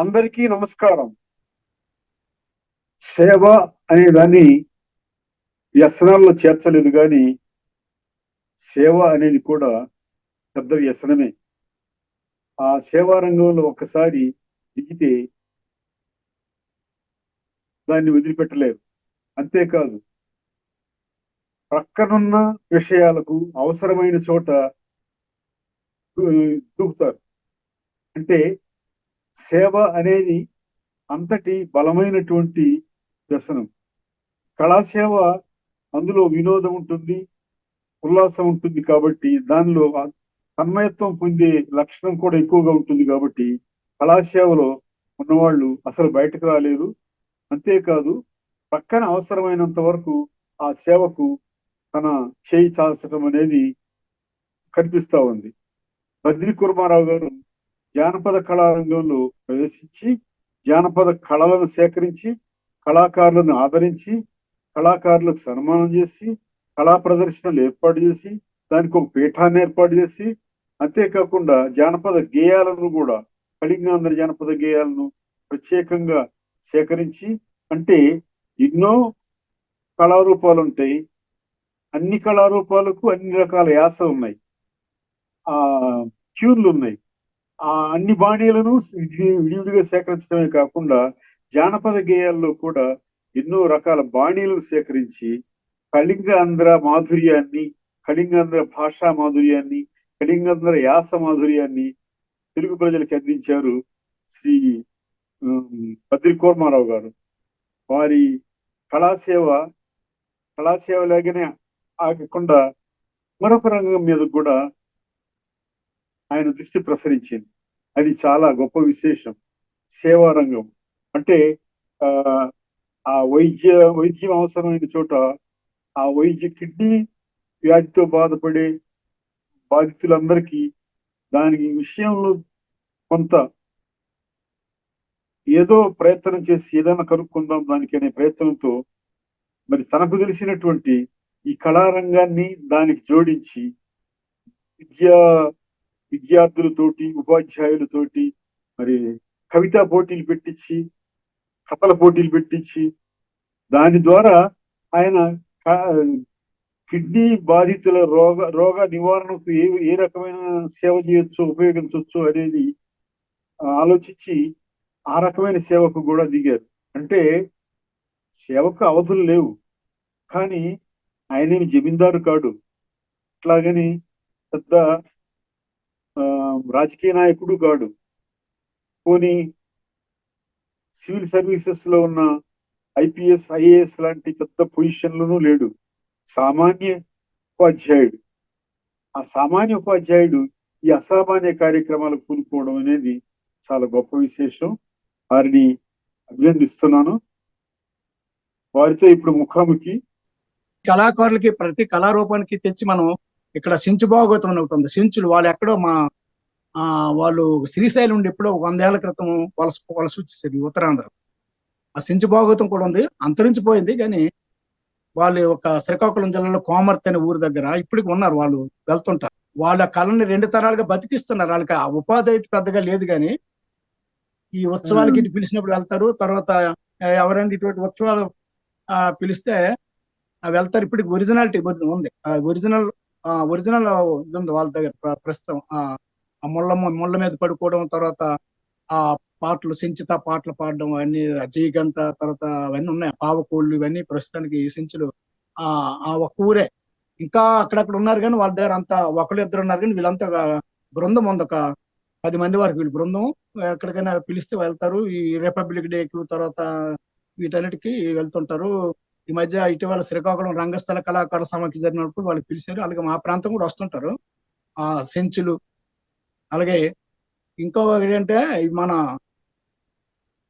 అందరికీ నమస్కారం. సేవ అనే దాన్ని వ్యసనాల్లో చేర్చలేదు కానీ సేవ అనేది కూడా పెద్ద వ్యసనమే. ఆ సేవా రంగంలో ఒక్కసారి దిగితే దాన్ని వదిలిపెట్టలేరు. అంతేకాదు ప్రక్కనున్న విషయాలకు అవసరమైన చోట దూకుతారు. అంటే సేవ అనేది అంతటి బలమైనటువంటి వ్యసనం. కళాసేవ అందులో వినోదం ఉంటుంది ఉల్లాసం ఉంటుంది కాబట్టి దానిలో తన్మయత్వం పొందే లక్షణం కూడా ఎక్కువగా ఉంటుంది కాబట్టి కళాసేవలో ఉన్నవాళ్ళు అసలు బయటకు రాలేరు. అంతేకాదు పక్కన అవసరమైనంత వరకు ఆ సేవకు తన చేయి చాల్చడం అనేది కనిపిస్తా ఉంది. బద్రి కుర్మారావు గారు జానపద కళారంగంలో ప్రవేశించి జానపద కళలను సేకరించి కళాకారులను ఆదరించి కళాకారులకు సన్మానం చేసి కళా ప్రదర్శనలు ఏర్పాటు చేసి దానికి ఒక పీఠాన్ని ఏర్పాటు చేసి అంతేకాకుండా జానపద గేయాలను కూడా కళింగాంధ్ర జానపద గేయాలను ప్రత్యేకంగా సేకరించి అంటే ఎన్నో కళారూపాలు ఉంటాయి. అన్ని కళారూపాలకు అన్ని రకాల యాసలు ఉన్నాయి. ఆ ట్యూన్లు ఉన్నాయి. ఆ అన్ని బాణీలను విడివిడిగా సేకరించడమే కాకుండా జానపద గేయాల్లో కూడా ఎన్నో రకాల బాణీలను సేకరించి కళింగాంధ్ర మాధుర్యాన్ని కళింగాంధ్ర భాషా మాధుర్యాన్ని కళింగాంధ్ర యాస మాధుర్యాన్ని తెలుగు ప్రజలకు అందించారు శ్రీ బద్రి కోర్మారావు గారు. వారి కళాసేవ కళాసేవ లాగానే ఆగకుండా మరొక రంగం మీద కూడా ఆయన దృష్టి ప్రసరించింది. అది చాలా గొప్ప విశేషం. సేవా రంగం. అంటే ఆ ఆ వైద్య వైద్యం అవసరమైన చోట ఆ వైద్య కిడ్నీ వ్యాధితో బాధపడే బాధితులందరికీ దాని విషయంలో కొంత ఏదో ప్రయత్నం చేసి ఏదైనా కనుక్కుందాం దానికి అనే ప్రయత్నంతో మరి తనకు తెలిసినటువంటి ఈ కళారంగాన్ని దానికి జోడించి విద్యా విద్యార్థులతోటి ఉపాధ్యాయులతోటి మరి కవితా పోటీలు పెట్టించి కథల పోటీలు పెట్టించి దాని ద్వారా ఆయన కిడ్నీ బాధితుల రోగ రోగ నివారణకు ఏ ఏ రకమైన సేవ చేయొచ్చు ఉపయోగించవచ్చు అనేది ఆలోచించి ఆ రకమైన సేవకు కూడా దిగారు. అంటే సేవకు అవధులు లేవు. కానీ ఆయనేమి జమీందారు కాడు. అట్లాగని పెద్ద రాజకీయ నాయకుడు కాడు పోనీ సివిల్ సర్వీసెస్లో ఉన్న ఐపీఎస్ ఐఏఎస్ లాంటి పెద్ద పొజిషన్లను లేడు. సామాన్య ఉపాధ్యాయుడు. ఆ సామాన్య ఉపాధ్యాయుడు ఈ అసామాన్య కార్యక్రమాలు కూలుకోవడం అనేది చాలా గొప్ప విశేషం. వారిని అభినందిస్తున్నాను. వారితో ఇప్పుడు ముఖాముఖి. కళాకారులకి ప్రతి కళారూపానికి తెచ్చి మనం ఇక్కడ సించు భాగవతం అని ఒకటి ఉంది. సించులు వాళ్ళు ఎక్కడో మా ఆ వాళ్ళు శ్రీశైలం నుండి ఎప్పుడో వందేళ్ళ క్రితం వలస వలస వచ్చేసింది ఉత్తరాంధ్ర ఆ సించు భాగవతం కూడా ఉంది. అంతరించిపోయింది కానీ వాళ్ళు ఒక శ్రీకాకుళం జిల్లాలో కోమర్తి అనే ఊరు దగ్గర ఇప్పటికి ఉన్నారు వాళ్ళు వెళ్తుంటారు. వాళ్ళ కళని రెండు తరాలుగా బతికిస్తున్నారు. వాళ్ళకి ఆ ఉపాధి అయితే పెద్దగా లేదు కానీ ఈ ఉత్సవాలకి ఇటు పిలిచినప్పుడు వెళ్తారు. తర్వాత ఎవరైనా ఇటువంటి ఉత్సవాలు పిలిస్తే వెళ్తారు. ఇప్పటికి ఒరిజినాలిటీ ఉంది. ఆ ఒరిజినల్ ఒరిజినల్ ఉంది వాళ్ళ దగ్గర ప్రస్తుతం. ఆ ముళ్ళ ముళ్ళ మీద పడుకోవడం తర్వాత ఆ పాటలు సించిత పాటలు పాడడం అవన్నీ అజయ్ గంట తర్వాత అవన్నీ ఉన్నాయి. పావకోళ్ళు ఇవన్నీ ప్రస్తుతానికి ఈ సించులు ఆ ఆ ఒక ఊరే. ఇంకా అక్కడక్కడ ఉన్నారు కానీ వాళ్ళ దగ్గర అంతా ఒకళ్ళు ఇద్దరు ఉన్నారు కానీ వీళ్ళంతా ఒక బృందం ఉంది. ఒక పది మంది వరకు వీళ్ళు బృందం. ఎక్కడికైనా పిలిస్తే వెళ్తారు. ఈ రిపబ్లిక్ డేకి తర్వాత వీటన్నిటికీ వెళ్తుంటారు. ఈ మధ్య ఇటీవల శ్రీకాకుళం రంగస్థల కళాకార సమాఖ్య జరిగినప్పుడు వాళ్ళు పిలిచారు. అలాగే మా ప్రాంతం కూడా వస్తుంటారు. ఆ సెంచులు. అలాగే ఇంకో ఏంటంటే మన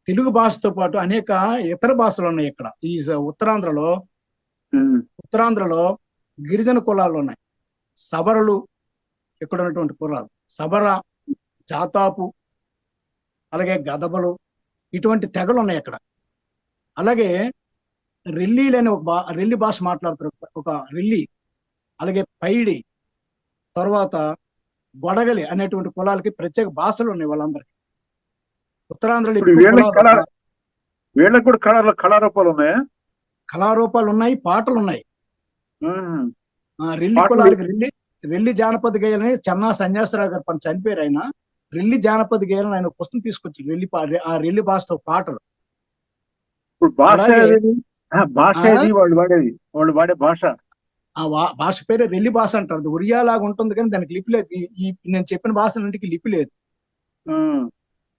తెలుగు భాషతో పాటు అనేక ఇతర భాషలు ఉన్నాయి ఇక్కడ. ఈ ఉత్తరాంధ్రలో ఉత్తరాంధ్రలో గిరిజన కులాలు ఉన్నాయి. సబరలు ఇక్కడ ఉన్నటువంటి కులాలు. సబర జాతాపు అలాగే గదబలు ఇటువంటి తెగలు ఉన్నాయి అక్కడ. అలాగే రెల్లీలు అనే ఒక బా రెల్లి భాష మాట్లాడతారు. ఒక రెల్లి అలాగే పైడి తర్వాత గొడగలి అనేటువంటి కులాలకి ప్రత్యేక భాషలు ఉన్నాయి వాళ్ళందరికీ. ఉత్తరాంధ్రలో వీళ్ళకి కూడా కళ కళారూపాలు ఉన్నాయా? కళారూపాలు ఉన్నాయి పాటలు ఉన్నాయి. రెల్లి కులాలకి రెల్లి రెల్లి జానపద గేయాలని చెన్నా సన్యాసరావు గారు పని చనిపోయారు ఆయన. రెల్లి జానపద గేయాలని ఆయన పుస్తకం తీసుకొచ్చి రెల్లి ఆ రెల్లి భాషతో పాటలు. ఇప్పుడు భాష భాష వాళ్ళు వాడేది. వాళ్ళు వాడే భాష. ఆ భాష పేరే రెల్లి భాష అంటారు. అది ఒరియా లాగా ఉంటుంది కానీ దానికి లిపి లేదు. ఈ- నేను చెప్పిన భాషలన్నిటికీ లిపి లేదు.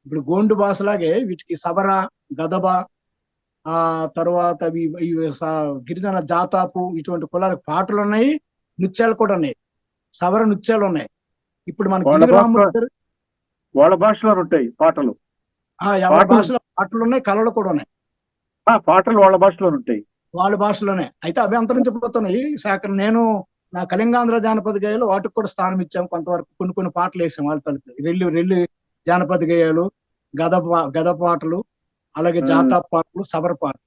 ఇప్పుడు గోండు భాషలాగే వీటికి సబర గదబ ఆ తర్వాత గిరిజన జాతాపు ఇటువంటి కులాలకు పాటలు ఉన్నాయి నృత్యాలు కూడా ఉన్నాయి. సబర నృత్యాలు ఉన్నాయి. ఇప్పుడు మన వాళ్ళ భాష- భాషలో ఉంటాయి పాటలు. ఆ, ఎవరి భాషలో పాటలు ఉన్నాయి కళలు కూడా ఉన్నాయి. పాటలు వాళ్ళ భాషలో ఉంటాయి. వాళ్ళ భాషలోనే. అయితే అవి అంతరించిపోతున్నాయి. శాఖ నేను నా కళింగాంధ్ర జానపద గేయాలు వాటికి కూడా స్థానం ఇచ్చాం కొంతవరకు కొన్ని కొన్ని పాటలు వేసాం వాళ్ళ తలుపు రెల్లి రెల్లి జానపద గేయాలు గద గద పాటలు అలాగే. జాతా పాటలు సబర పాటలు.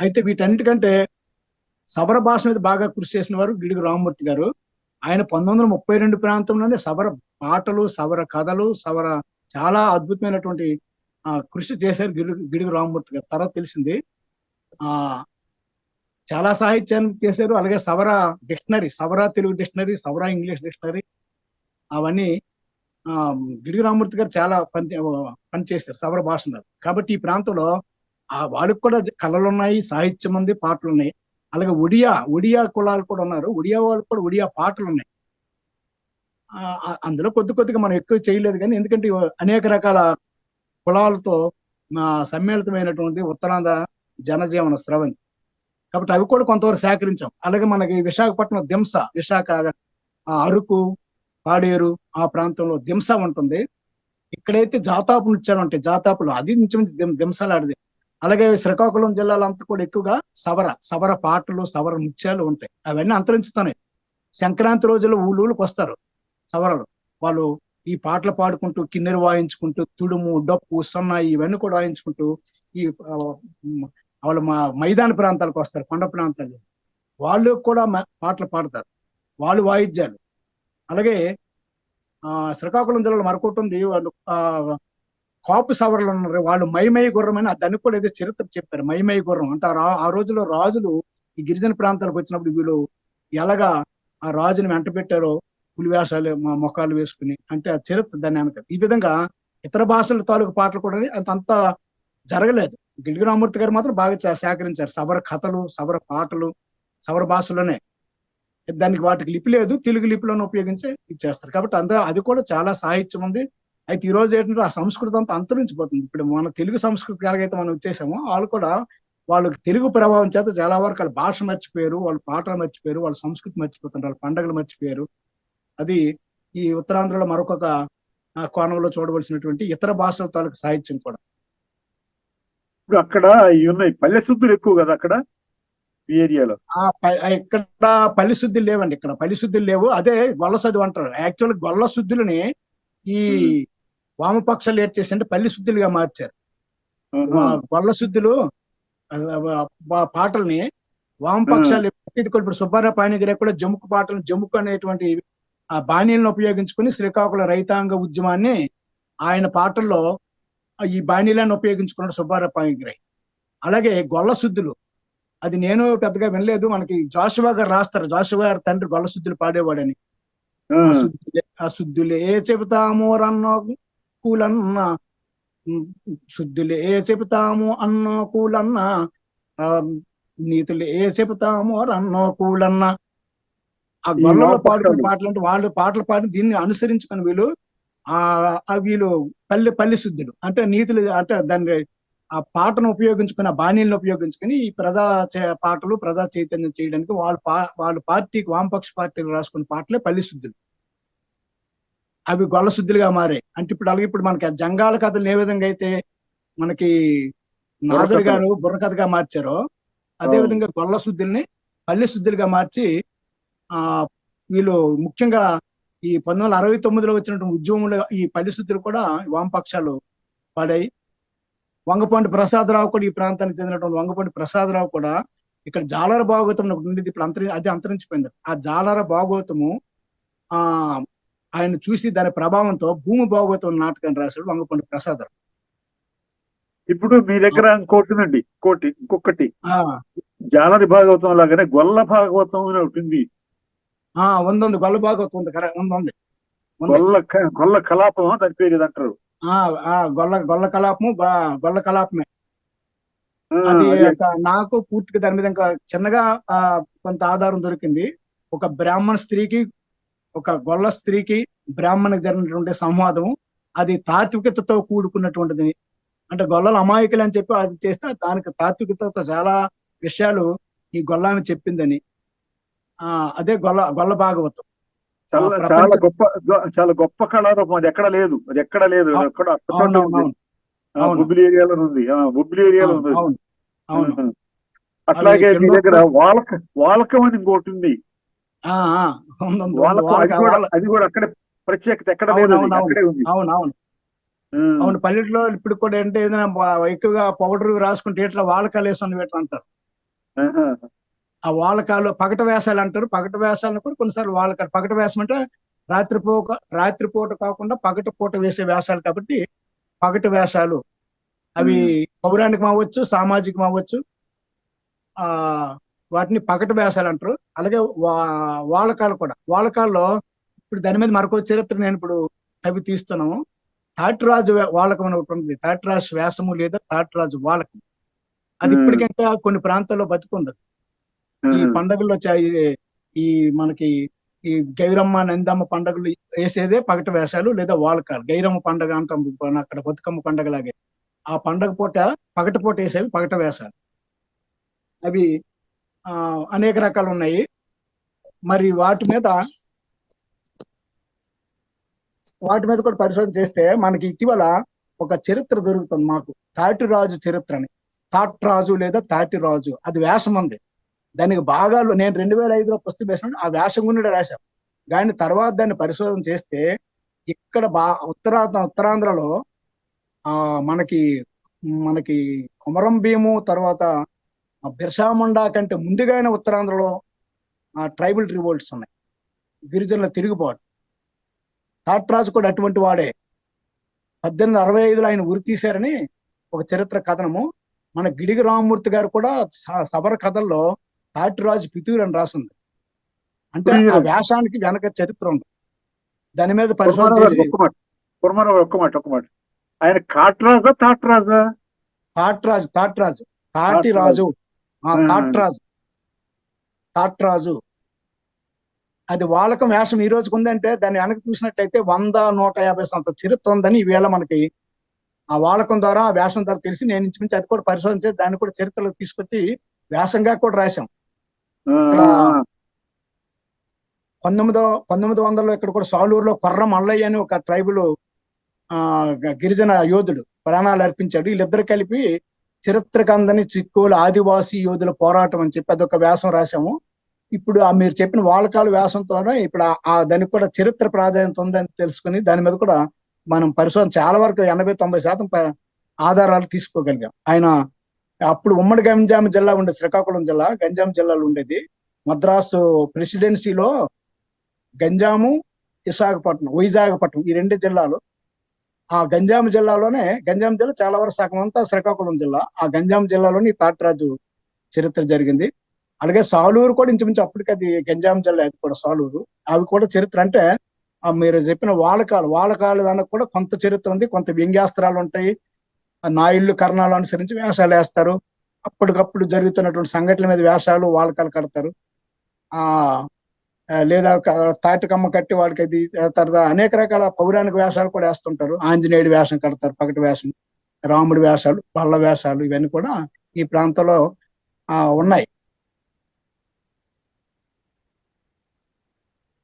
అయితే వీటన్నిటికంటే సబర భాష మీద బాగా కృషి చేసిన వారు గిడుగు రామమూర్తి గారు. ఆయన పంతొమ్మిది వందల ముప్పై రెండు ప్రాంతంలోనే సబర పాటలు సబర కథలు సబర చాలా అద్భుతమైనటువంటి కృషి చేశారు గిడుగు గిడుగు రామమూర్తి గారు. తర్వాత తెలిసింది ఆ చాలా సాహిత్యాన్ని చేశారు. అలాగే Savara dictionary Savara Telugu dictionary Savara English dictionary అవన్నీ ఆ గిడుగు రామమూర్తి గారు చాలా పని పని చేశారు సవర భాష కాబట్టి ఈ ప్రాంతంలో ఆ వాళ్ళకి కూడా కళలు ఉన్నాయి సాహిత్యం ఉంది పాటలు ఉన్నాయి. అలాగే ఒడియా ఒడియా కులాలు కూడా ఉన్నారు. ఒడియా వాళ్ళకి కూడా ఒడియా పాటలు ఉన్నాయి. అందులో కొద్ది కొద్దిగా మనం ఎక్కువ చేయలేదు కానీ ఎందుకంటే అనేక రకాల కులాలతో సమ్మేళితమైనటువంటి ఉత్తరాంధ్ర జనజీవన స్రవంతి. కాబట్టి అవి కూడా కొంతవరకు సేకరించాం. అలాగే మనకి విశాఖపట్నం దింస విశాఖ ఆ, అరకు పాడేరు ఆ ప్రాంతంలో దింస ఉంటుంది. ఇక్కడైతే జాతాపు నృత్యాలు ఉంటాయి. జాతాపులు అది నుంచి దింసలాడిది అలాగే శ్రీకాకుళం జిల్లాలో అంతా కూడా ఎక్కువగా సవర సవర పాటలు సవర నృత్యాలు ఉంటాయి. అవన్నీ అంతరించుతున్నాయి సంక్రాంతి రోజుల్లో ఊళ్ళూళ్ళకి వస్తారు సవరలు. వాళ్ళు ఈ పాటలు పాడుకుంటూ కిన్నెర వాయించుకుంటూ తుడుము డప్పు సన్నాయి ఇవన్నీ కూడా వాయించుకుంటూ ఈ వాళ్ళు మా మైదాన ప్రాంతాలకు వస్తారు కొండ ప్రాంతాలు వాళ్ళు కూడా పాటలు పాడతారు. వాళ్ళు వాయిద్యాలు. అలాగే ఆ శ్రీకాకుళం జిల్లాలో మరొకటి ఉంది. వాళ్ళు ఆ కాపు సవరలు ఉన్నారు. వాళ్ళు మైమై గుర్రం అని దానికి కూడా ఏదో చరిత్ర చెప్పారు. మైమై గుర్రం. అంటే ఆ రోజులో రోజుల్లో రాజులు ఈ గిరిజన ప్రాంతాలకు వచ్చినప్పుడు వీళ్ళు ఎలాగా ఆ రాజుని వెంట పెట్టారో పులివేషాలు మా మొఖాలు వేసుకుని అంటే ఆ చరిత్ర దాన్ని వెనక. ఈ విధంగా ఇతర భాషల తాలూకు పాటలు కూడా అంత అంత జరగలేదు. గిడుగు రామూర్తి గారు మాత్రం బాగా చే- సేకరించారు. సబర కథలు సబర పాటలు సబర భాషలోనే. దానికి వాటికి లిపి లేదు. తెలుగు లిపిలోనే ఉపయోగించి ఇచ్చేస్తారు కాబట్టి అంత అది కూడా చాలా సాహిత్యం ఉంది. అయితే ఈ రోజు ఏంటంటే ఆ సంస్కృతి అంతా అంతరించిపోతుంది. ఇప్పుడు మన తెలుగు సంస్కృతి ఎలాగైతే మనం వచ్చేసామో వాళ్ళు కూడా వాళ్ళకి తెలుగు ప్రభావం చేత చాలా వరకు వాళ్ళ భాష మర్చిపోయారు వాళ్ళ పాటలు మర్చిపోయారు వాళ్ళ సంస్కృతి మర్చిపోతున్నారు వాళ్ళ పండుగలు మర్చిపోయారు. అది ఈ ఉత్తరాంధ్రలో మరొక కోణంలో చూడవలసినటువంటి ఇతర భాషల తాలూకు సాహిత్యం కూడా. ఇప్పుడు అక్కడ ఉన్నాయి. పల్లె శుద్ధులు ఎక్కువ కదా అక్కడ? ఈ ఏరియాలో. ఇక్కడ పల్లి శుద్ధులు లేవండి. ఇక్కడ పల్లి శుద్ధులు లేవు. అదే గొల్ల చదువు అంటారు. యాక్చువల్ గొల్ల శుద్ధులని ఈ. వామపక్షాలు ఏడ్ చేసి అంటే పల్లి శుద్ధులుగా మార్చారు. గొల్ల శుద్ధులు పాటల్ని వామపక్షాలు కూడా ఇప్పుడు సుబ్బారావు పాణిగిరి కూడా జముకు పాటలు జముకు అనేటువంటి ఆ బాణీలను ఉపయోగించుకుని శ్రీకాకుళం రైతాంగ ఉద్యమాన్ని ఆయన పాటల్లో ఈ బాణీలను ఉపయోగించుకున్నాడు సుబ్బారావు పాణిగిరి అలాగే గొల్ల శుద్ధులు. అది నేను పెద్దగా వినలేదు. మనకి జాషువా గారు రాస్తారు. జాషువా గారి తండ్రి గొల్ల శుద్ధులు పాడేవాడని. ఆ, శుద్ధులే చెబుతాము రన్న కూలన్న. శుద్ధులే చెబుతాము అన్న కూలన్న. నీతులే చెబుతాము రన్న కూలన్న. ఆ ఈ గొల్లలో వామపక్షాలు. పాడుకునే పాటలు అంటే వాళ్ళు పాటలు పాడి దీన్ని అనుసరించుకుని వీళ్ళు ఆ వీళ్ళు పల్లె పల్లె శుద్ధులు అంటే నీతులు అంటే దాన్ని ఆ పాటను ఉపయోగించుకుని ఆ బాణీలను ఉపయోగించుకుని ఈ ప్రజా పాటలు ప్రజా చైతన్యం చేయడానికి వాళ్ళు పా వాళ్ళు పార్టీకి వామపక్ష పార్టీలు రాసుకున్న పాటలే పల్లి శుద్ధులు అవి గొల్ల శుద్ధులుగా మారాయి అంటే ఇప్పుడు అలాగే ఇప్పుడు మనకి జంగాల కథలు ఏ విధంగా అయితే మనకి నాజర్. గారు బుర్రకథగా మార్చారో అదే. విధంగా గొల్ల శుద్ధుల్ని పల్లి శుద్ధులుగా మార్చి ఆ వీళ్ళు ముఖ్యంగా ఈ పంతొమ్మిది వందల అరవై తొమ్మిదిలో వచ్చినటువంటి ఉద్యమంలో ఈ శుద్ధులు కూడా వామపక్షాలు పాడాయి. వంగపండి ప్రసాదరావు కూడా ఈ ప్రాంతానికి చెందినటువంటి వంగపండి ప్రసాదరావు కూడా ఇక్కడ జాలర భాగవతం ఉండేది. ఇప్పుడు అంతరి అది అంతరించిపోయింది. ఆ జాలర భాగవతము ఆ ఆయన చూసి దాని ప్రభావంతో భూమి భాగవతం నాటకం రాశాడు వంగపండి ప్రసాద్ ఇప్పుడు మీ దగ్గర ఇంకోటి ఉందండి. ఇంకోటి ఇంకొకటి. ఆ. జాలరి భాగవతం లాగానే గొల్ల భాగవతం అని ఒకటి ఉంది. ఆ ఉంది గొల్ల భాగవతం ఉంది కరెక్ట్ ఉంది. గొల్ల గొల్ల కలాపం దాని పేరు అంటారు గొల్ల గొల్ల కలాపము గొల్ల కలాపమే. అది నాకు పూర్తిగా దాని మీద ఇంకా చిన్నగా ఆ కొంత ఆధారం దొరికింది. ఒక బ్రాహ్మణ స్త్రీకి ఒక గొల్ల స్త్రీకి బ్రాహ్మణకి జరిగినటువంటి సంవాదం అది తాత్వికతతో కూడుకున్నటువంటిది. అంటే గొల్లలు అమాయకులు అని చెప్పి అది చేస్తే దానికి తాత్వికతతో చాలా విషయాలు ఈ గొల్లామి చెప్పిందని. అదే గొల్ల గొల్ల భాగవతం. చాలా చాలా గొప్ప చాలా గొప్ప కళారూపం అది. ఎక్కడ లేదు. అది ఎక్కడ లేదు. ఎక్కడ. బుబ్బిలి ఏరియాలో ఉంది. బుబ్బిలి ఏరియాలో ఉంది. అట్లాగే మీ దగ్గర వాలక వాలకం అని ఇంకోటి ఉంది. అది కూడా అక్కడే ప్రత్యేకత ఎక్కడ లేదు. అది, అవును, పల్లెటూరులో ఇప్పుడు కూడా ఏంటి ఏదైనా ఎక్కువగా పౌడర్ రాసుకుంటే ఇట్లా వాలకాలు వేసుకుని పెట్టు అంటారు? ఆహా. ఆ వాలకాలు పగట వేసాలు అంటారు. పగట వేసాలను కూడా కొన్నిసార్లు వాలకాలు పగట వేసం అంటే రాత్రిపూట రాత్రిపూట కాకుండా పగట పూట వేసే వేషాలు కాబట్టి పగట వేషాలు అవి పౌరాణికం అవ్వచ్చు సామాజికం అవ్వచ్చు. ఆ వాటిని పగట వేషాలు అంటారు. అలాగే వా- వాలకాలు కూడా. వాలకాల్లో ఇప్పుడు దాని మీద మరొక చరిత్ర నేను ఇప్పుడు తవ్వి తీస్తున్నాము తాటిరాజు వాలకం అని ఒకటి ఉంది తాటిరాజు వేషము లేదా తాటిరాజు వాలకం అది. ఇప్పటికింకా కొన్ని ప్రాంతాల్లో బతుకుంది ఈ. పండుగల్లో ఈ- మనకి ఈ గౌరమ్మ నందమ్మ పండుగలు వేసేదే పగట వేషాలు లేదా వాలకాలు. గౌరమ్మ పండుగ అంటాం అక్కడ బతుకమ్మ పండుగ లాగే ఆ పండగ పూట పగట పూట వేసేవి పగట వేషాలు. అవి ఆ అనేక రకాలు ఉన్నాయి. మరి వాటి మీద వాటి మీద కూడా పరిశోధన చేస్తే మనకి ఇటీవల ఒక చరిత్ర దొరుకుతుంది మాకు. తాటిరాజు చరిత్ర అని తాట్రాజు లేదా తాటిరాజు. అది వేషం ఉంది. దానికి భాగాలు నేను రెండు వేల ఐదులో పుస్తకం వేసినప్పుడు ఆ వేషం గురించి రాశాం కానీ తర్వాత దాన్ని పరిశోధన చేస్తే ఇక్కడ బా ఉత్తరా ఉత్తరాంధ్రలో ఆ మనకి మనకి కుమరం భీము తర్వాత ఆ బిర్సాముండా కంటే ముందుగానే ఉత్తరాంధ్రలో ఆ ట్రైబల్ రివోల్ట్స్ ఉన్నాయి. గిరిజనుల తిరుగుబాటు. తాట్రాజు కూడా అటువంటి వాడే. పద్దెనిమిది అరవై ఐదులో ఆయన ఉరి తీశారని ఒక చరిత్ర కథనము. మన గిడిగి రామమూర్తి గారు కూడా స- సబర కథల్లో తాటిరాజు పితూరు అని రాసింది. అంటే ఆ. వేషానికి వెనక చరిత్ర ఉంది దాని మీద పరిశోధన కుర్మారావు ఒక్క మాట. ఒక్క మాట ఆయన కాట్రాజా తాట్రాజా? తాట్రాజు తాట్రాజు. తాటిరాజు. తాట్రాజు. తాట్రాజు. అది వాలకం వేషం ఈ రోజుకు ఉందంటే దాన్ని వెనక చూసినట్టయితే వంద నూట యాభై సంవత్సరాల చరిత్ర ఉందని ఈవేళ మనకి ఆ వాలకం ద్వారా ఆ వేషం ద్వారా తెలిసి నేను ఇంచుమించు అది కూడా పరిశోధన చేసి దాన్ని కూడా చరిత్రలో తీసుకొచ్చి వేషంగా కూడా రాశాం. పంతొమ్మిదో పంతొమ్మిది వందలలో ఇక్కడ కూడా సాలూరులో కొర్ర మల్లయ్య అని ఒక ట్రైబుల్ ఆ గిరిజన యోధుడు ప్రాణాలు అర్పించాడు వీళ్ళిద్దరు కలిపి చరిత్రకందని చిక్కోలు ఆదివాసీ యోధుల పోరాటం అని చెప్పి అదొక వ్యాసం రాశాము. ఇప్పుడు ఆ మీరు చెప్పిన వాలకాల వ్యాసంతోనే ఇప్పుడు ఆ- దానికి కూడా చరిత్ర ప్రాధాన్యత ఉందని తెలుసుకుని దాని మీద కూడా మనం పరిశోధన చాలా వరకు ఎనభై తొంభై శాతం ఆధారాలు తీసుకోగలిగాం. ఆయన అప్పుడు ఉమ్మడి గంజాం జిల్లా ఉండేది శ్రీకాకుళం జిల్లా గంజాం జిల్లాలో ఉండేది. మద్రాసు ప్రెసిడెన్సీలో గంజాము విశాఖపట్నం వైజాగపట్నం ఈ రెండు జిల్లాలు. ఆ గంజాం జిల్లాలోనే గంజాం జిల్లా చాలా వరకు సగం అంతా శ్రీకాకుళం జిల్లా. ఆ గంజాం జిల్లాలోని తాటరాజు చరిత్ర జరిగింది. అలాగే సాలూరు కూడా ఇంచుమించు అప్పటికి అది గంజాం జిల్లా అది కూడా సాలూరు. అవి కూడా చరిత్ర అంటే మీరు చెప్పిన వాలకాలు వాలకాలు వెనక కూడా కొంత చరిత్ర ఉంది కొంత వ్యంగ్యాస్త్రాలు ఉంటాయి. నాయుళ్ళు కర్ణాలు అనుసరించి వేషాలు వేస్తారు. అప్పటికప్పుడు జరుగుతున్నటువంటి సంఘటనల మీద వేషాలు వాలకాలు కడతారు. ఆ లేదా తాటికమ్మ కట్టి వాడికి అది తర్వాత అనేక రకాల పౌరాణిక వేషాలు కూడా వేస్తుంటారు. ఆంజనేయుడి వేషం కడతారు పగటి వేషం రాముడి వేషాలు బల్ల వేషాలు ఇవన్నీ కూడా ఈ ప్రాంతంలో ఆ ఉన్నాయి.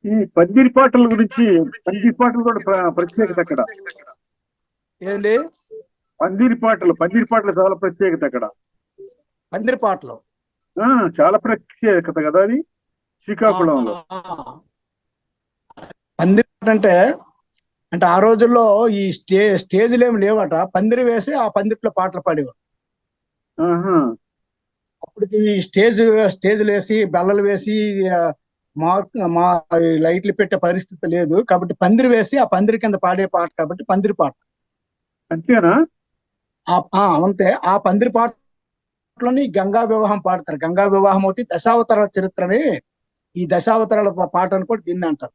ఈ పందిరి పాటల గురించి పందిరి పాటలు కూడా ప్ర- ప్రత్యేకత అక్కడ. ఏంటి పందిరి పాటలు పందిరి పాటలు చాలా ప్రత్యేకత అక్కడ. పందిరి పాటలు. ఆ చాలా ప్రత్యేకత కదా అది? శ్రీకాకుళంలో. పందిరి అంటే అంటే ఆ రోజుల్లో ఈ స్టే స్టేజ్లు ఏమి లేవట. పందిరి వేసి ఆ పందిరిలో పాటలు పాడేవారు. అప్పటికి ఈ స్టేజ్ స్టేజ్లు వేసి బల్లలు వేసి మా ఈ లైట్లు పెట్టే పరిస్థితి లేదు. కాబట్టి పందిరి వేసి ఆ పందిరి కింద పాడే పాట కాబట్టి పందిరి పాట. అంతేనా? అంతే. ఆ పందిరి పాటలోని గంగా వివాహం పాడతారు. గంగా వివాహం ఒకటి దశావతారాల చరిత్రని ఈ దశావతారాల పాట అని కూడా దీన్ని అంటారు.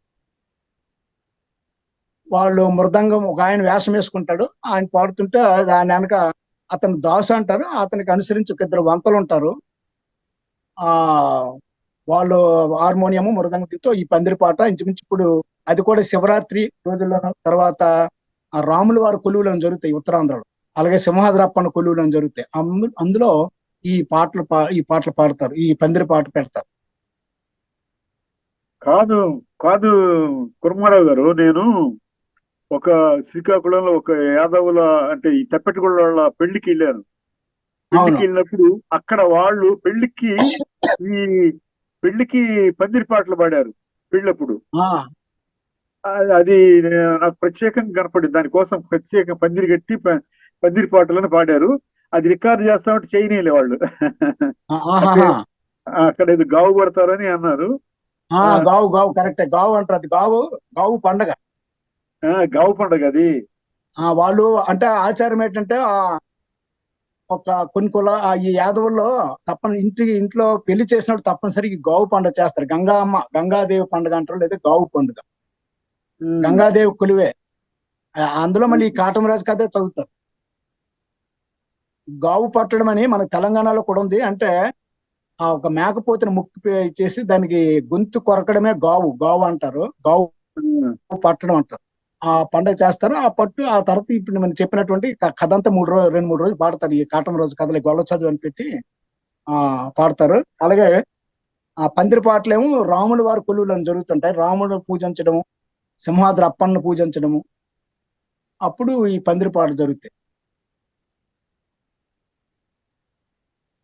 వాళ్ళు మృదంగం ఒక ఆయన వేషం వేసుకుంటాడు. ఆయన పాడుతుంటే దాని వెనక అతను దాసు అంటారు. అతనికి అనుసరించి ఒక ఇద్దరు వంతలు ఉంటారు. ఆ వాళ్ళు హార్మోనియము మృదంగంతో ఈ పందిరి పాట ఇంచుమించు ఇప్పుడు అది కూడా శివరాత్రి రోజుల్లో తర్వాత ఆ రాముల వారి కొలువులను జరుగుతాయి ఉత్తరాంధ్రలో. అలాగే సింహాద్రప్పన్న కొలువులో జరుగుతాయి. అందు- అందులో ఈ పాటలు పా ఈ పాటలు పాడతారు. ఈ పందిరి పాట పెడతారు. కాదు కాదు కుర్మారావు గారు నేను ఒక శ్రీకాకుళంలో ఒక యాదవుల అంటే ఈ తెప్పటిగొళ్ళ వాళ్ళ పెళ్ళికి వెళ్ళాను. పెళ్ళికి. వెళ్ళినప్పుడు అక్కడ వాళ్ళు పెళ్ళికి ఈ పెళ్ళికి పందిరి పాటలు పాడారు పెళ్ళప్పుడు. అది నాకు ప్రత్యేకంగా కనపడింది. దానికోసం ప్రత్యేక పందిరి కట్టి పందిరి పాటలను పాడారు. అది రికార్డు చేస్తామంటే చేయనీలే వాళ్ళు. అక్కడ ఇది గావు పడతారని అన్నారు. ఆ, గావు గావు కరెక్టే. గావు అంటారు. అది గావు గావు పండగ. ఆ, గావు పండగ అది. ఆ వాళ్ళు అంటే ఆచారం ఏంటంటే ఆ ఒక కొన్ని కుల ఈ యాదవుల్లో తప్పని ఇంటి ఇంట్లో పెళ్ళి చేసినప్పుడు తప్పనిసరిగా గావు పండుగ చేస్తారు. గంగామ్మ గంగాదేవి పండుగ అంటారు లేదా గావు పండుగ. గంగాదేవి కొలువే. అందులో మళ్ళీ ఈ కాటమరాజు కథే చదువుతారు. గావు పట్టడం అని మన తెలంగాణలో కూడా ఉంది. అంటే ఆ ఒక మేకపోతుని ముక్కు చేసి దానికి గొంతు కొరకడమే గావు గావు అంటారు. గావు. పట్టడం అంటారు. ఆ పండుగ చేస్తారు. ఆ పట్టు ఆ తర్వాత ఇప్పుడు మనం చెప్పినటువంటి కథ అంతా మూడు రోజులు రెండు మూడు రోజులు పాడతారు. ఈ కాటం రోజు కథలు గొల్ల చదువు అని పెట్టి ఆ పాడతారు. అలాగే ఆ పందిరి పాటలేమో రాముల వారి కొలువులను జరుగుతుంటాయి. రాముడు పూజించడము సింహాద్రి అప్పన్న పూజించడము. అప్పుడు ఈ పందిరి పాట జరుగుతాయి.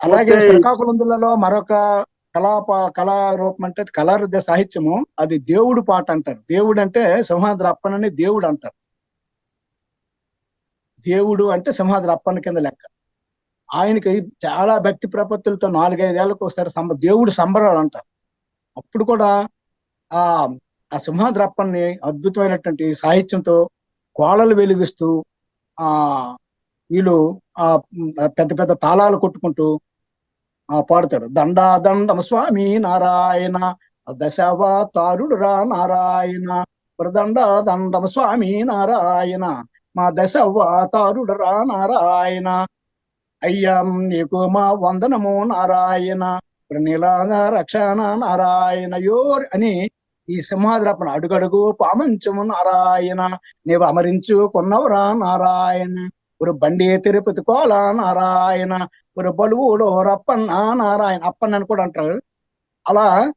అలాగే. శ్రీకాకుళం జిల్లాలో మరొక కళా ప- కళారూపం అంటే కళారుద్య సాహిత్యము. అది దేవుడు పాట అంటారు. దేవుడు అంటే సింహాద్రి అప్పనని దేవుడు అంటారు. దేవుడు అంటే సింహాద్రి అప్పన్న కింద లెక్క. ఆయనకి చాలా భక్తి ప్రపత్తులతో నాలుగైదేళ్ళకు ఒకసారి సంబ దేవుడు సంబరాలు అంటారు. అప్పుడు కూడా ఆ ఆ సింహాద్రి అప్పన్ని అద్భుతమైనటువంటి సాహిత్యంతో కోళలు వెలిగిస్తూ ఆ వీళ్ళు ఆ పెద్ద పెద్ద తాళాలు కొట్టుకుంటూ ఆ పాడతాడు. దండా దండం స్వామి నారాయణ దశావతారుడు రా నారాయణ ప్రదండ దండం స్వామి నారాయణ మా దశావతారుడు రా నారాయణ. అయ్యా నీకు మా వందనము నారాయణ ప్రణిలాగా రక్షణ నారాయణ యోర్ అని ఈ సింహాద్రపణ అడుగడుగు పామంచము నారాయణ నీవు అమరించుకున్నవరా నారాయణ ஒரு బండి తిరుపతి కోల నారాయణ ஒரு బలువుడు రప్పన్న నారాయణ అప్పన్న అని కూడా అంటారు. అలా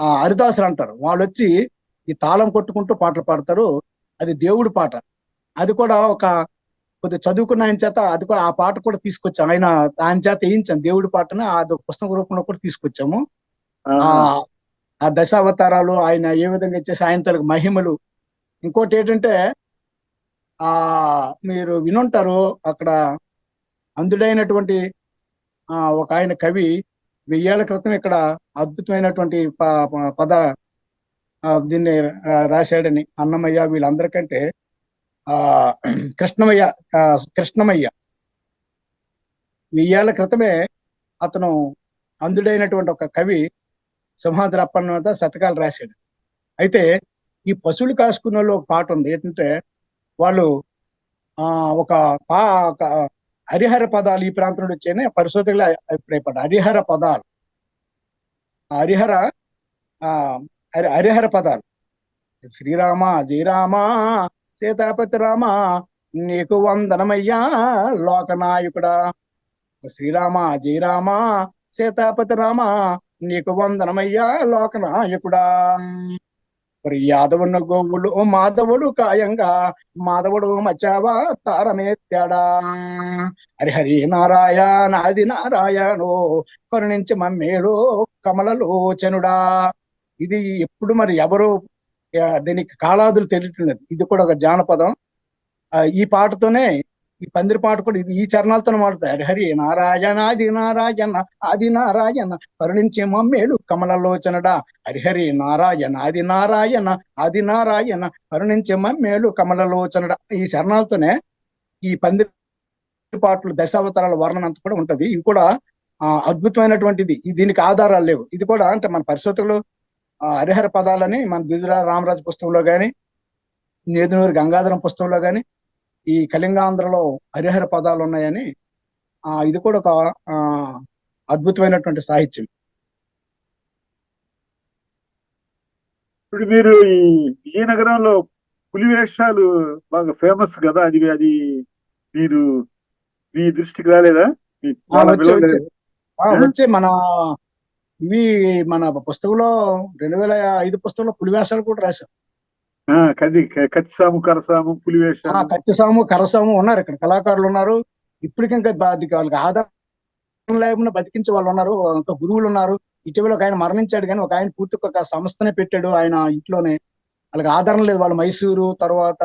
ఆ హరిదాసులు అంటారు. వాళ్ళు వచ్చి ఈ తాళం కొట్టుకుంటూ పాటలు పాడతారు. అది దేవుడి పాట. అది కూడా ఒక కొద్ది చదువుకున్న ఆయన చేత అది కూడా ఆ పాట కూడా తీసుకొచ్చాం. ఆయన ఆయన చేత వేయించాం. దేవుడి పాటని అది ఒక పుస్తక రూపంలో కూడా తీసుకొచ్చాము. ఆ. దశావతారాలు ఆయన ఏ విధంగా చేసి ఆయన తలకు మహిమలు. ఇంకోటి ఏంటంటే ఆ మీరు వినుంటారు అక్కడ. అందుడైనటువంటి ఒక ఆయన కవి వెయ్యేళ్ళ క్రితం ఇక్కడ అద్భుతమైనటువంటి ప- పద దీన్ని రాశాడని అన్నమయ్య వీళ్ళందరికంటే ఆ కృష్ణమయ్య కృష్ణమయ్య. వెయ్యేళ్ళ క్రితమే అతను అందుడైనటువంటి ఒక కవి సింహాద్రి అప్పన్న శతకాలు రాశాడు. అయితే ఈ పశువులు కాసుకున్న వాళ్ళు ఒక పాట ఉంది. ఏంటంటే వాళ్ళు ఆ ఒక పా ఒక హరిహర పదాలు ఈ ప్రాంతం నుండి వచ్చాయని పరిశోధకులు అభిప్రాయపడ్డారు. హరిహర పదాలు. హరిహర ఆ హరిహర పదాలు. శ్రీరామ జయరామ సీతాపతి రామ నీకు వందనమయ్యా లోకనాయకుడా. శ్రీరామ జయరామ సీతాపతి రామ నీకు వందనమయ్యా లోకనాయకుడా. మరి యాదవున్న గోవులు మాధవుడు కాయంగా మాధవుడు మచ్చావా తారమేత్యాడా హరి హరి నారాయణ ఆది నారాయణో కరుణించి మమ్మేడు కమలలోచనుడా. ఇది ఎప్పుడు మరి ఎవరు దీనికి కాలాదులు తెలియట్లేదు. ఇది కూడా ఒక జానపదం. ఈ పాటతోనే ఈ పందిరి పాట కూడా ఇది ఈ చరణాలతో మాడతాయి హరి నారాయణ ఆది నారాయణ ఆది నారాయణ కరుణించే మమ్మేలు కమలలోచనడా. హరిహరి నారాయణ ఆది నారాయణ ఆది నారాయణ కరుణించే మమ్మేలు కమలలోచనడా. ఈ చరణాలతోనే ఈ పందిరి పాటలు దశావతారాల వర్ణన అంతా కూడా ఉంటది. ఇవి కూడా ఆ, అద్భుతమైనటువంటిది. దీనికి ఆధారాలు లేవు. ఇది కూడా అంటే మన పరిశోధకులు ఆ, హరిహర పదాలని మన గుజరా రామరాజు పుస్తకంలో గాని నేదునూరి గంగాధరం పుస్తకంలో కానీ ఈ కళింగాంధ్రలో హరిహర పదాలు ఉన్నాయని ఆ ఇది కూడా ఒక అద్భుతమైనటువంటి సాహిత్యం. ఇప్పుడు మీరు ఈ విజయనగరంలో పులి వేషాలు బాగా ఫేమస్ కదా? అది అది మీరు మీ దృష్టికి రాలేదా? వచ్చే మన ఇవి మన పుస్తకంలో రెండు వేల ఐదు పుస్తకంలో పులివేషాలు కూడా రాశారు. కది కత్తిసాము కరసాము పులి ఆ వేషాలు కత్తిసాము కరసాము ఉన్నారు ఇక్కడ. కళాకారులు ఉన్నారు. ఇప్పటికి ఇంకా వాళ్ళకి ఆధారం లేకుండా బతికించే వాళ్ళు ఉన్నారు. ఇంకా గురువులు ఉన్నారు. ఇటీవల ఒక ఆయన మరణించాడు కానీ ఒక ఆయన పూర్తి ఒక సంస్థనే పెట్టాడు ఆయన ఇంట్లోనే. వాళ్ళకి ఆధారం లేదు. వాళ్ళు మైసూరు తర్వాత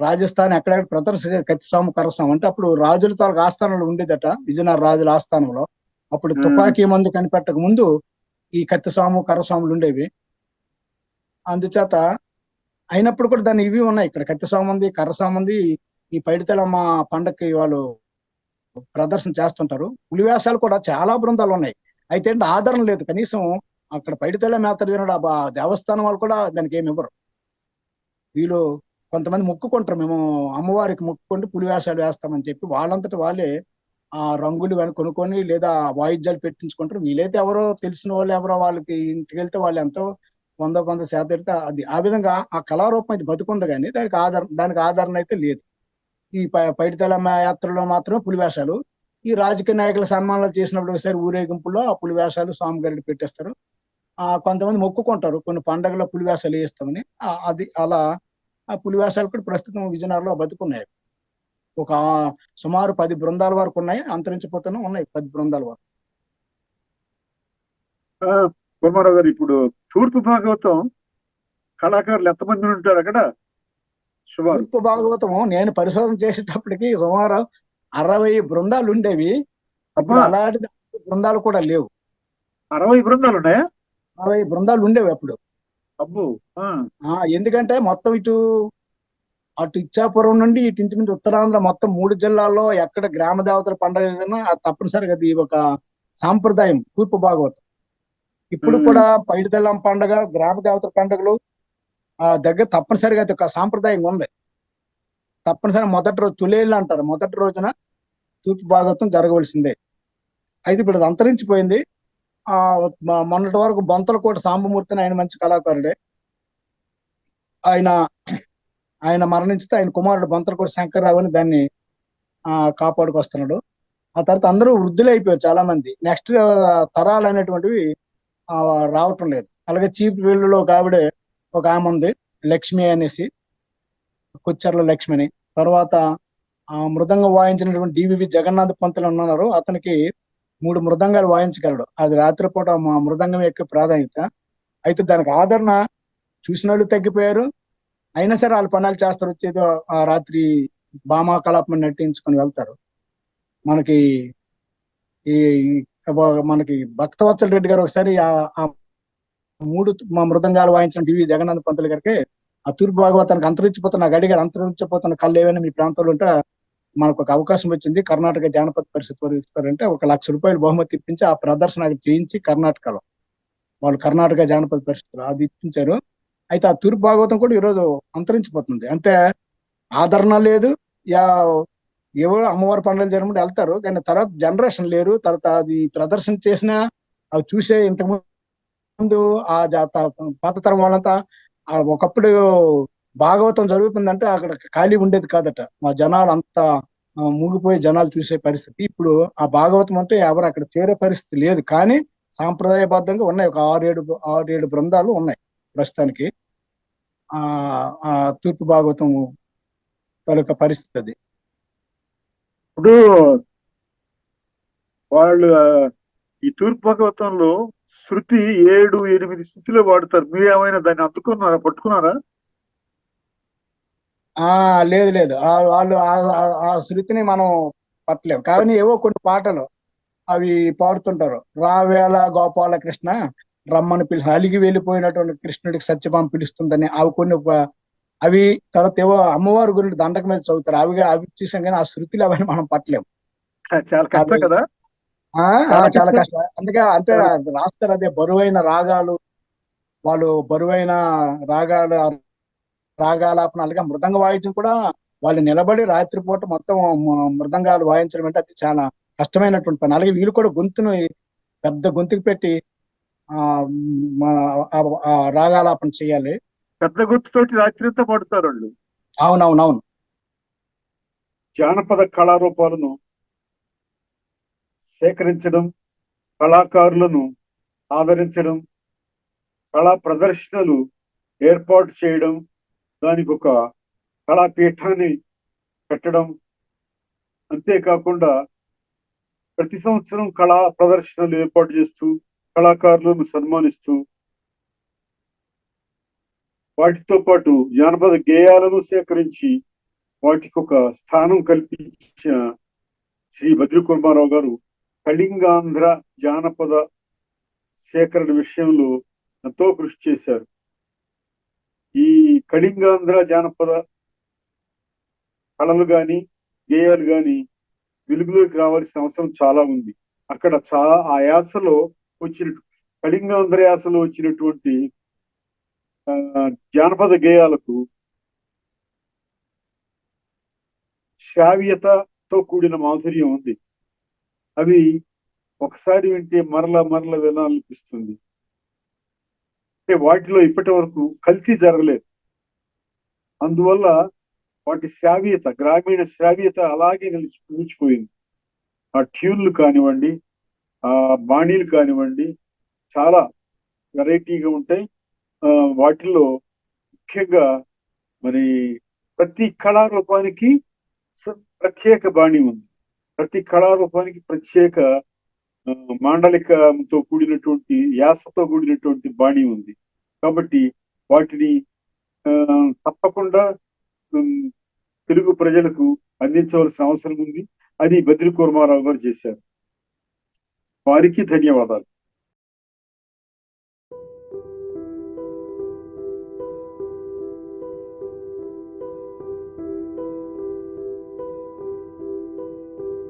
రాజస్థాన్ ఎక్కడెక్కడ ప్రదర్శన కత్తిసాము కరసాము అంటే అప్పుడు రాజుల తాలూకు ఆస్థానంలో ఉండేదట. విజయనగర రాజుల ఆస్థానంలో. అప్పుడు. తుపాకీ మందు కనిపెట్టక ముందు ఈ కత్తిసాము కరసాములు ఉండేవి. అందుచేత అయినప్పుడు కూడా దాని ఇవి ఉన్నాయి. ఇక్కడ కత్తిసాము ఉంది కర్రసాము ఉంది ఈ పైడితలమ్మ పండక్కి వాళ్ళు ప్రదర్శన చేస్తుంటారు. పులివేషాలు కూడా చాలా బృందాలు ఉన్నాయి. అయితే ఏంటి లేదు. కనీసం అక్కడ పైడితల మేత దేవస్థానం వాళ్ళు కూడా దానికి ఏమి ఇవ్వరు. వీళ్ళు కొంతమంది మొక్కుకుంటారు. మేము అమ్మవారికి మొక్కుకుంటూ పులివేషాలు వేస్తామని చెప్పి వాళ్ళంతటి వాళ్ళే ఆ రంగులు వెనక కొనుక్కొని లేదా వాయిద్యాలు పెట్టించుకుంటారు. వీలైతే ఎవరో తెలిసిన వాళ్ళు ఎవరో వాళ్ళకి ఇంటికి వెళ్తే వాళ్ళు ఎంతో వంద కొంత శాతం అయితే అది ఆ విధంగా ఆ కళారూపం అయితే బతుకుంది కానీ దానికి ఆధారం దానికి ఆధారణ అయితే లేదు. ఈ పైడితల యాత్రలో మాత్రమే పులివేషాలు ఈ రాజకీయ నాయకుల సన్మానాలు చేసినప్పుడు ఒకసారి ఊరేగింపులో ఆ పులివేషాలు స్వామిగారికి పెట్టేస్తారు. ఆ కొంతమంది మొక్కుకుంటారు. కొన్ని పండగలో పులివేషాలు వేస్తామని అది అలా ఆ పులివేషాలు కూడా ప్రస్తుతం విజయనగరంలో బతుకున్నాయి. ఒక సుమారు పది బృందాల వరకు ఉన్నాయి. అంతరించిపోతూనే ఉన్నాయి పది బృందాల వరకు. కుమారావు గారు ఇప్పుడు తూర్పు భాగవతం కళాకారులు ఎంతమంది ఉంటారు అక్కడ? సుమారు. తూర్పు భాగవతం నేను పరిశోధన చేసేటప్పటికి సుమారు అరవై బృందాలు ఉండేవి. అలాంటి బృందాలు కూడా లేవు. అరవై బృందాలు ఉన్నాయా? అరవై బృందాలు ఉండేవి అప్పుడు. అబ్బో ఎందుకంటే మొత్తం ఇటు అటు ఇచ్చాపురం నుండి ఇటు ఇంచుమించు ఉత్తరాంధ్ర మొత్తం మూడు జిల్లాల్లో ఎక్కడ గ్రామ దేవతల పండుగ ఏదైనా తప్పనిసరిగా అది ఒక సాంప్రదాయం తూర్పు భాగవతం. ఇప్పుడు. కూడా పైడితెల్లం పండుగ గ్రామ దేవతల పండుగలు ఆ దగ్గర తప్పనిసరిగా అది ఒక సాంప్రదాయం ఉంది. తప్పనిసరి మొదటి రోజు తులేళ్ళు అంటారు. మొదటి రోజున తూర్పు భాగవతం జరగవలసిందే. అయితే ఇప్పుడు అది అంతరించిపోయింది. ఆ మొన్నటి వరకు బొంతలకోట సాంబమూర్తిని ఆయన మంచి కళాకారుడే. ఆయన ఆయన మరణించితే ఆయన కుమారుడు బొంతలకోట శంకర్రావు అని దాన్ని ఆ కాపాడుకొస్తున్నాడు. ఆ తర్వాత అందరూ వృద్ధులు అయిపోయారు చాలా మంది నెక్స్ట్ తరాలు అనేటువంటివి రావటం లేదు. అలాగే చీప్ వీళ్ళలో ఒక ఒక ఆమె ఉంది లక్ష్మి అనేసి కుచ్చర్ల లక్ష్మిని. తర్వాత ఆ మృదంగం వాయించినటువంటి డివివి జగన్నాథ్ పంతులు ఉన్నారు అతనికి మూడు మృదంగాలు వాయించగలడు. అది రాత్రిపూట మా మృదంగం యొక్క ప్రాధాన్యత. అయితే దానికి ఆదరణ చూసిన వాళ్ళు తగ్గిపోయారు. అయినా సరే వాళ్ళు పనులు చేస్తారు వచ్చేదో ఆ రాత్రి భామా కలాపం నటించుకొని వెళ్తారు. మనకి ఈ మనకి భక్తవత్సల రెడ్డి గారు ఒకసారి ఆ మూడు మా మృదంగాలు వాయించిన డివి జగన్నాథ్ పంతులు గారికి ఆ తూర్పు భాగవతానికి అంతరించిపోతున్న గడిగారు అడిగారు అంతరించిపోతున్న కళ్ళు ఏమైనా మీ ప్రాంతంలో ఉంటే మనకు ఒక అవకాశం వచ్చింది. కర్ణాటక జానపద పరిషత్ వారు ఇస్తారంటే ఒక లక్ష రూపాయలు బహుమతి ఇప్పించి ఆ ప్రదర్శన చేయించి కర్ణాటకలో వాళ్ళు కర్ణాటక జానపద పరిషత్ అది ఇప్పించారు. అయితే ఆ తూర్పు భాగవతం కూడా ఈరోజు అంతరించిపోతుంది. అంటే ఆదరణ లేదు. యా ఎవరు అమ్మవారి పండుగలు జరిగినప్పుడు వెళ్తారు. కానీ తర్వాత జనరేషన్ లేరు. తర్వాత అది ప్రదర్శన చేసినా అవి చూసే ఇంతకు ముందు ఆ జాత పాత తరం వాళ్ళంతా ఒకప్పుడు భాగవతం జరుగుతుందంటే అక్కడ ఖాళీ ఉండేది కాదట. మా జనాలు అంతా ఆ, మూగిపోయి జనాలు చూసే పరిస్థితి. ఇప్పుడు ఆ భాగవతం అంటే ఎవరు అక్కడ చేరే పరిస్థితి లేదు. కానీ సాంప్రదాయబద్ధంగా ఉన్నాయి. ఒక ఆరు ఏడు ఆరు ఏడు బృందాలు ఉన్నాయి ప్రస్తుతానికి. ఆ ఆ తూర్పు భాగవతం తాలూకా పరిస్థితి అది. ఇప్పుడు వాళ్ళు ఈ తూర్పు భాగవతంలో శృతి ఏడు ఎనిమిది శృతిలో వాడతారు. మీరు ఏమైనా దాన్ని అందుకున్నారా పట్టుకున్నారా? ఆ లేదు లేదు. వాళ్ళు ఆ- శృతిని మనం పట్టలేము కానీ ఏవో కొన్ని పాటలు అవి పాడుతుంటారు. రావేళ గోపాలకృష్ణ రమ్మని పిలి అలిగి వెళ్ళిపోయినటువంటి కృష్ణుడికి సత్యభామ పిలుస్తుందని అవి కొన్ని అవి తర్వాత ఏవో అమ్మవారి గురించి దండక మీద చదువుతారు. అవి అవి చూసాం కానీ ఆ శృతిలు అవన్నీ మనం పట్టలేం. చాలా కష్టం కదా? చాలా కష్టం. అందుకే అంటే రాస్తారు అదే బరువైన రాగాలు వాళ్ళు బరువైన రాగాలు రాగాలాపన అలాగే మృదంగ వాయించడం కూడా వాళ్ళు నిలబడి రాత్రిపూట మొత్తం మృదంగాలు వాయించడం అంటే అది చాలా కష్టమైనటువంటి పని. అలాగే వీళ్ళు కూడా గొంతును పెద్ద గొంతుకు పెట్టి ఆ మ- ఆ- ఆ రాగాలాపన చేయాలి. పెద్ద గుర్తుతోటి రాత్రి అంతా పాడుతారు వాళ్ళు. అవునవునవును. జానపద కళారూపాలను సేకరించడం కళాకారులను ఆదరించడం కళా ప్రదర్శనలు ఏర్పాటు చేయడం దానికి ఒక కళాపీఠాన్ని పెట్టడం అంతేకాకుండా ప్రతి సంవత్సరం కళా ప్రదర్శనలు ఏర్పాటు చేస్తూ కళాకారులను సన్మానిస్తూ వాటితో పాటు జానపద గేయాలను సేకరించి వాటికి ఒక స్థానం కల్పించిన శ్రీ బద్రి కుర్మారావు గారు కళింగాంధ్ర జానపద సేకరణ విషయంలో ఎంతో కృషి చేశారు. ఈ కళింగాంధ్ర జానపద కళలు గాని గేయాలు గాని వెలుగులోకి రావాల్సిన అవసరం చాలా ఉంది. అక్కడ చాలా ఆ యాసలో వచ్చిన కళింగాంధ్ర యాసలో వచ్చినటువంటి జానపద గేయాలకు శ్రావ్యతతో కూడిన మాధుర్యం ఉంది. అవి ఒకసారి వింటే మరల మరల వినాలనిపిస్తుంది. అంటే వాటిలో ఇప్పటి వరకు కల్తీ జరగలేదు. అందువల్ల వాటి శ్రావ్యత గ్రామీణ శ్రావ్యత అలాగే నిలిచి నిలిచిపోయింది. ఆ ట్యూన్లు కానివ్వండి ఆ బాణీలు కానివ్వండి చాలా వెరైటీగా ఉంటాయి. వాటిల్లో ముఖ్యంగా మరి ప్రతి కళారూపానికి ప్రత్యేక బాణి ఉంది. ప్రతి కళారూపానికి ప్రత్యేక ఆ, మాండలికంతో కూడినటువంటి యాసతో కూడినటువంటి బాణి ఉంది. కాబట్టి వాటిని ఆ, తప్పకుండా తెలుగు ప్రజలకు అందించవలసిన అవసరం ఉంది. అది బద్రి కుర్మారావు గారు చేశారు. వారికి ధన్యవాదాలు.